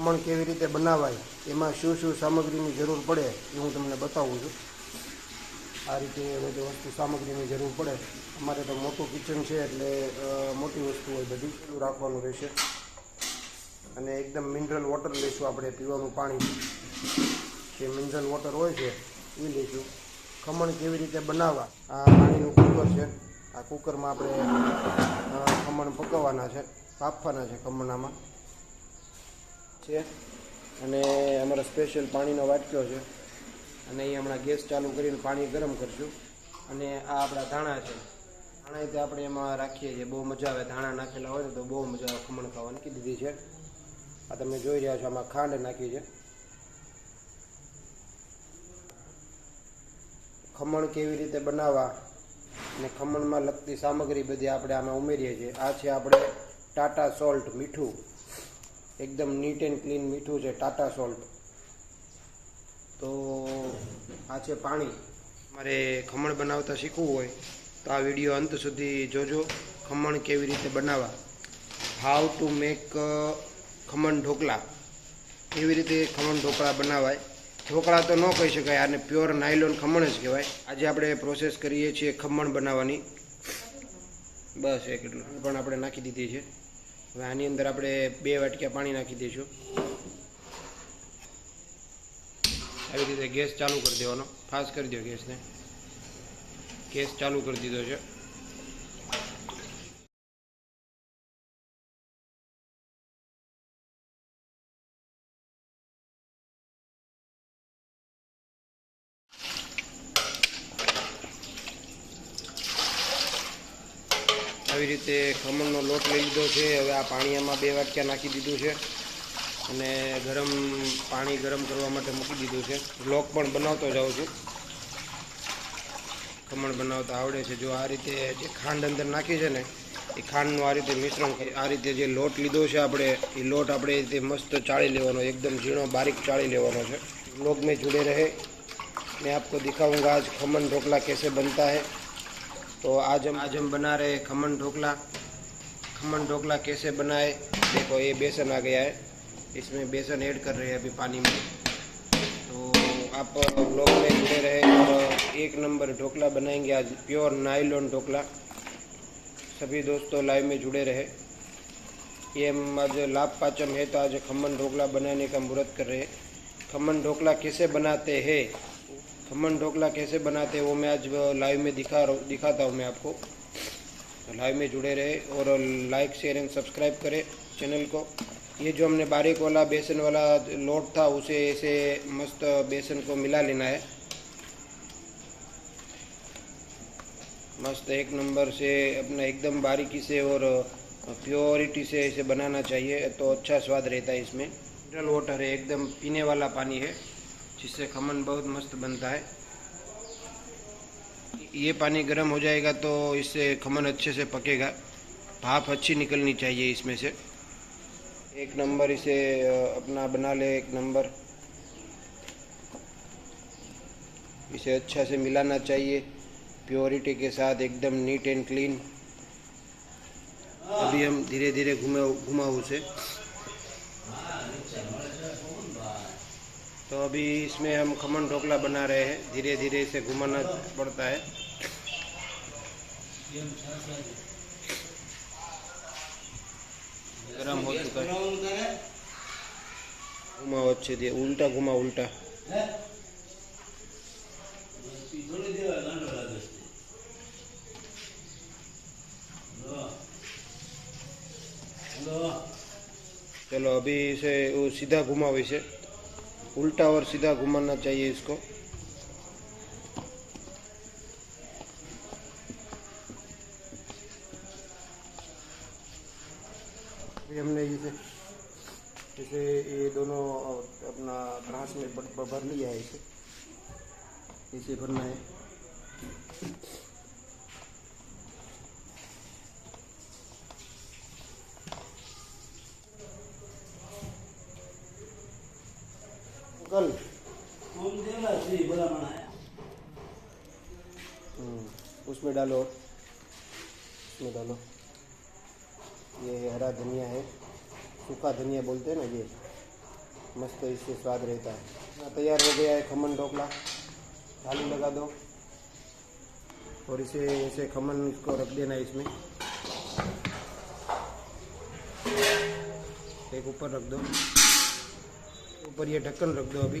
ખમણ કેવી રીતે બનાવાય, એમાં શું શું સામગ્રીની જરૂર પડે, એ હું તમને બતાવું છું. આ રીતે બધી વસ્તુ સામગ્રીની જરૂર પડે. અમારે તો મોટું કિચન છે એટલે મોટી વસ્તુ હોય બધી રાખવાનું રહેશે. અને એકદમ મિનરલ વોટર લઈશું આપણે, પીવાનું પાણી. જે મિનરલ વોટર હોય છે, એ લઈશું. ખમણ કેવી રીતે બનાવવા, આ પાણીનું કુકર છે. આ કુકરમાં આપણે ખમણ પકવવાના છે બાફવાના છે ખમણામાં. છે. અને અમારો સ્પેશિયલ પાણીનો વાટક્યો છે. અને અહીં હમણાં ગેસ ચાલુ કરીને પાણી ગરમ કરશું. અને આ આપણા ધાણા છે. ધાણા તે આપણે એમાં રાખીએ છીએ. બહુ મજા આવે ધાણા નાખેલા હોય ને તો બહુ મજા આવે ખમણ ખાવાની કીધી દીધી છે. આ તમે જોઈ રહ્યા છો આમાં ખાંડ નાખી છે. ખમણ કેવી રીતે બનાવવા અને ખમણમાં લગતી સામગ્રી બધી આપણે આમાં ઉમેરીએ છીએ. આ છે આપણે ટાટા સોલ્ટ મીઠું. એકદમ નીટ એન્ડ ક્લીન મીઠું છે, ટાટા સોલ્ટ. તો આ છે પાણી. મારે ખમણ બનાવતા શીખવું હોય તો આ વીડિયો અંત સુધી જોજો. ખમણ કેવી રીતે બનાવવા? How to make khaman dhokla. કેવી રીતે ખમણ ઢોકળા બનાવાય? ઢોકળા તો ન કહી શકાય, આને પ્યોર નાયલોન ખમણ જ કહેવાય. આજે આપણે પ્રોસેસ કરીએ છીએ ખમણ બનાવવાની. બસ, એક પણ આપણે નાખી દીધી છે. હવે આની અંદર આપણે બે વાટક્યા પાણી નાખી દઈશું. આવી રીતે ગેસ ચાલુ કરી દેવાનો. ફાસ્ટ કરી દો ગેસને. ગેસ ચાલુ કરી દીધો છે. આવી રીતે ખમણનો લોટ લઈ લીધો છે. હવે આ પાણી આમાં બે વાટક્યા નાખી દીધું છે અને ગરમ પાણી ગરમ કરવા માટે મૂકી દીધું છે. લોક પણ બનાવતો જાઉં છું. ખમણ બનાવતા આવડે છે. જો આ રીતે જે ખાંડ અંદર નાખી છે ને, એ ખાંડનું આ રીતે મિશ્રણ આ રીતે જે લોટ લીધો છે આપણે, એ લોટ આપણે રીતે મસ્ત ચાળી લેવાનો, એકદમ ઝીણો, બારીક ચાળી લેવાનો છે. લોગ મેં જુડે રહે. મેં આપકો દિખાઉંગા, આજ ખમણ ઢોકલા કેસે બનતા હૈ. तो आज हम आज हम बना रहे हैं खमन ढोकला। खमन ढोकला कैसे बनाए? देखो, ये बेसन आ गया है। इसमें बेसन ऐड कर रहे हैं अभी पानी में। तो आप लोग में जुड़े रहे और एक नंबर ढोकला बनाएँगे आज, प्योर नाइलॉन ढोकला। सभी दोस्तों लाइव में जुड़े रहे। ये हम आज लाभ पाचम है तो आज खमन ढोकला बनाने का मुहूर्त कर रहे हैं। खमन ढोकला कैसे बनाते हैं? खमन ढोकला कैसे बनाते हैं, वो मैं आज लाइव में दिखा रहा दिखाता हूँ मैं आपको। तो लाइव में जुड़े रहे और लाइक शेयर एंड सब्सक्राइब करें चैनल को। ये जो हमने बारीक वाला बेसन वाला लोट था, उसे ऐसे मस्त बेसन को मिला लेना है। मस्त एक नंबर से, अपना एकदम बारीकी से और प्योरिटी से इसे बनाना चाहिए तो अच्छा स्वाद रहता है इसमें। मिनरल वाटर है, एकदम पीने वाला पानी है। जिससे खमन बहुत मस्त बनता है। ये पानी गर्म हो जाएगा तो इससे खमन अच्छे से पकेगा। भाप अच्छी निकलनी चाहिए इसमें से। एक नंबर इसे अपना बना ले एक नंबर। इसे अच्छा से मिलाना चाहिए। प्योरिटी के साथ एकदम नीट एंड क्लीन। अभी हम धीरे धीरे घुमा घुमाओ उसे। तो अभी इसमें हम खमन ढोकला बना रहे हैं। धीरे धीरे इसे घुमाना पड़ता है। गरम हो चुका है। घुमाओ अच्छे दिए उल्टा घुमा, उल्टा। चलो, अभी इसे सीधा घुमाओ इसे। उल्टा और सीधा घुमाना चाहिए इसको। हमने इसे इसे ये दोनों अपना घास में भर लिया है इसे। इसे भरना है। कल। हम्म, उसमें डालो। उसमें डालो। ये हरा धनिया है। सूखा धनिया बोलते हैं ना ये। मस्त इससे स्वाद रहता है। यहाँ तैयार हो गया है खमन ढोकला। थाली लगा दो। और इसे ऐसे खमन इसको रख देना इसमें। एक ऊपर रख दो। ऊपर ये ढक्कन रख दो अभी।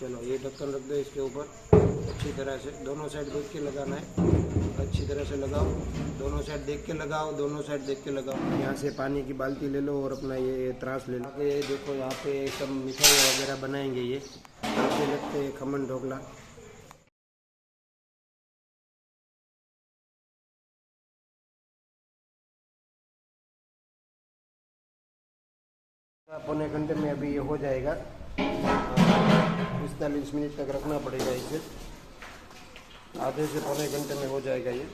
चलो, ये ढक्कन रख दो इसके ऊपर। अच्छी तरह से दोनों साइड देख के लगाना है। अच्छी तरह से लगाओ। दोनों साइड देख के लगाओ, दोनों साइड देख के लगाओ। यहाँ से पानी की बाल्टी ले लो और अपना ये त्रास ले लो। ये देखो, यहाँ पे सब मिठाई वगैरह बनाएँगे ये। लगते हैं खमन ढोकला। पौने घंटे में अभी ये हो जाएगा। पैंतालीस मिनट तक रखना पड़ेगा इसे। आधे से पौने घंटे में हो जाएगा ये।